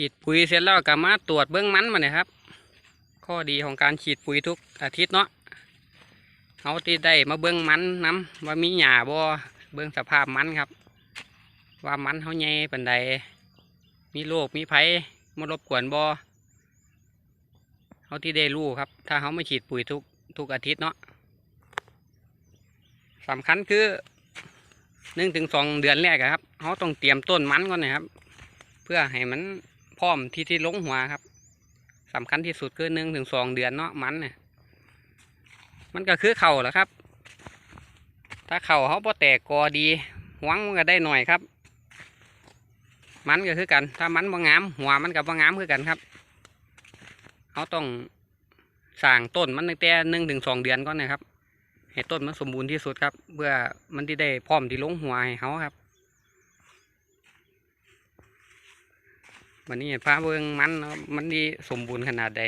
ฉีดปุ๋ยเสร็จแล้วก็มาตรวจเบื้องมันมาเนี่ยครับ ข้อดีของการฉีดปุ๋ยทุกอาทิตย์เนาะเขาที่ได้มาเบื้องมันน้ำว่ามีหญ้าบ่เบื้องสภาพมันครับ ว่ามันเขาใหญ่ปานใดมีโรคมีภัยมารบกวนบ่เขาที่ได้รู้ครับ ถ้าเขาไม่ฉีดปุ๋ยทุกทุกอาทิตย์เนาะสำคัญคือหนึ่งถึงสองเดือนแรกครับเขาต้องเตรียมต้นมันก่อนนะครับ เพื่อให้มัน พร้อมที่ที่ลงหัวครับสำคัญที่สุดคือหนึ่งถึงสองเดือนเนาะมันเนี่ยมันก็คือเข่าแหละครับ ถ้าเข่าเขาพอแตกกอดีหวงมันก็ได้หน่อยครับ มันก็คือกัน ถ้ามันบ่งงาม หัวมันกับบ่งามคือกันครับเขาต้องสั่งต้นมันตั้งแต่หนึ่งถึงสองเดือนก่อนนะครับให้ต้นมันสมบูรณ์ที่สุดครับเพื่อมันที่ได้พร้อมที่ลงหัวให้เขาครับ วันนี้ฟ้าเบิงมันมันดีสมบูรณ์ขนาดใด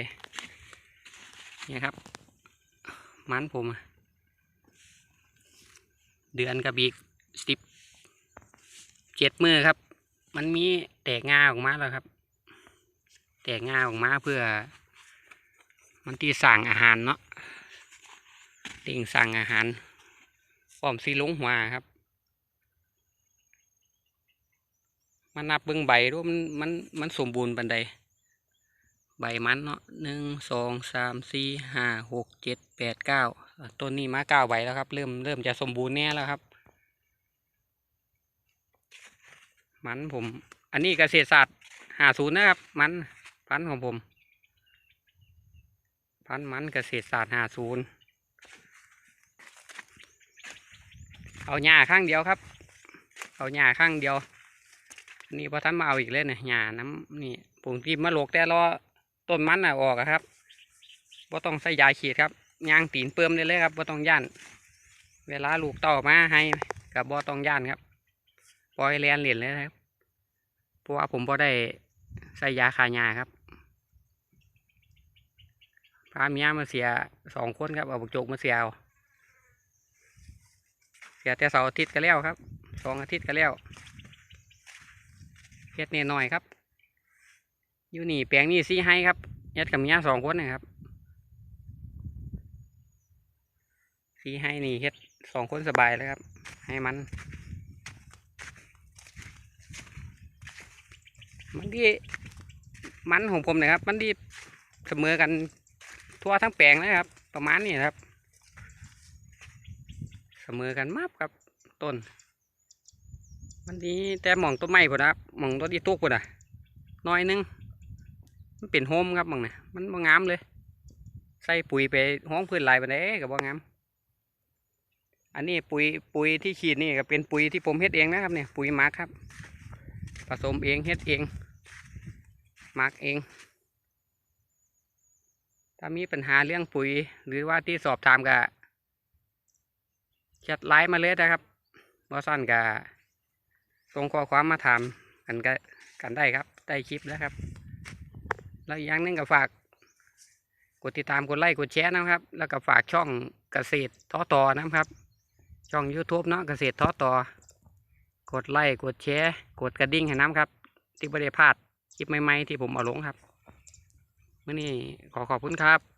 นี่ครับ มันผม เดือนกับอีกสิบเจ็ดมือครับ มันมีแตกงาออกมาแล้วครับ แตกงาออกมาเพื่อ มันที่สั่งอาหารเนาะเต่งสั่งอาหารพร้อมซีลงหัวครับ มานับเบิ่งใบดูมันมันมันสมบูรณ์ปันใดใบมันเนาะหนึ่งสองสามสี่ห้าหกเจ็ดแปดเก้าต้นนี้มาเก้าใบแล้วครับ เริ่มเริ่มจะสมบูรณ์แน่แล้วครับ มันผม อันนี้เกษตรศาสตร์หาศูนย์นะครับ มันพันของผม พันมันเกษตรศาสตร์หาศูนย์เอาหญ้าข้างเดียวครับ เอาหญ้าข้างเดียว นี่พอท่านมาเอาอีกเลยเนี่ยหญ้าน้ำนี่ผมที่มาโลกแต่รอต้นมันอะออกครับว่าต้องใส่ยาฉีดครับยางตีนเปิ่มได้เลยครับว่าต้องย่าน เวลาลูกต่ามาให้กับบ่ต้องย่านครับปล่อยเลียนเหรียญเลยครับเพราะว่าผมบ่ได้ใส่ยาคาหญ้าครับพาเมียมาเสียสองคนครับเอาบุกโจกมาเสียเอาเสียแต่เสาร์อาทิตย์ก็แล้วครับสองอาทิตย์ก็แล้ว เฮ็ดเนี่ยหน่อยครับ อยู่นี่แปลงนี่ซีให้ครับเฮ็ดกับเมียสองคนนะครับซีให้นี่เฮ็ดสองคนสบายเลยครับ ให้มัน มันดีมันของผมนะครับ มันดีเสมอกันทั่วทั้งแปลงนะครับ ประมาณนี้ครับ เสมอกันมากครับต้น มันดีแต่หมองต้นไม้พุ่นะครับหมองต้นที่ตุกพุ่นอะน้อยนึงมันเป็นโฮมครับหมองเนี่ยมันบ่งามเลย ใส่ปุ๋ยไปห้องพื้นหลายปานใดก็บ่งามอันนี้ปุ๋ยปุ๋ยที่ฉีดนี่ก็เป็นปุ๋ยที่ผมเฮ็ดเองนะครับเนี่ยปุ๋ยหมักครับ ผสมเองเฮ็ดเองหมักเอง ถ้ามีปัญหาเรื่องปุ๋ย หรือว่าที่สอบถามก็แชทไลน์มาเลยนะครับบ่สั้นก็ ส่งข้อความมาถามกันก็กันได้ครับได้คลิปแล้วครับ แล้วอย่างนึงก็ฝาก กดติดตามกดไลค์กดแชร์นะครับ แล้วก็ฝากช่องเกษตรท้อต่อนะครับ ช่อง YouTube เนาะเกษตรท้อต่อกดไลค์กดแชร์กดกระดิ่งให้น้ำครับ ที่ไม่ได้พลาดคลิปใหม่ๆที่ผมเอาลงครับเมื่อนี้ขอขอบคุณครับ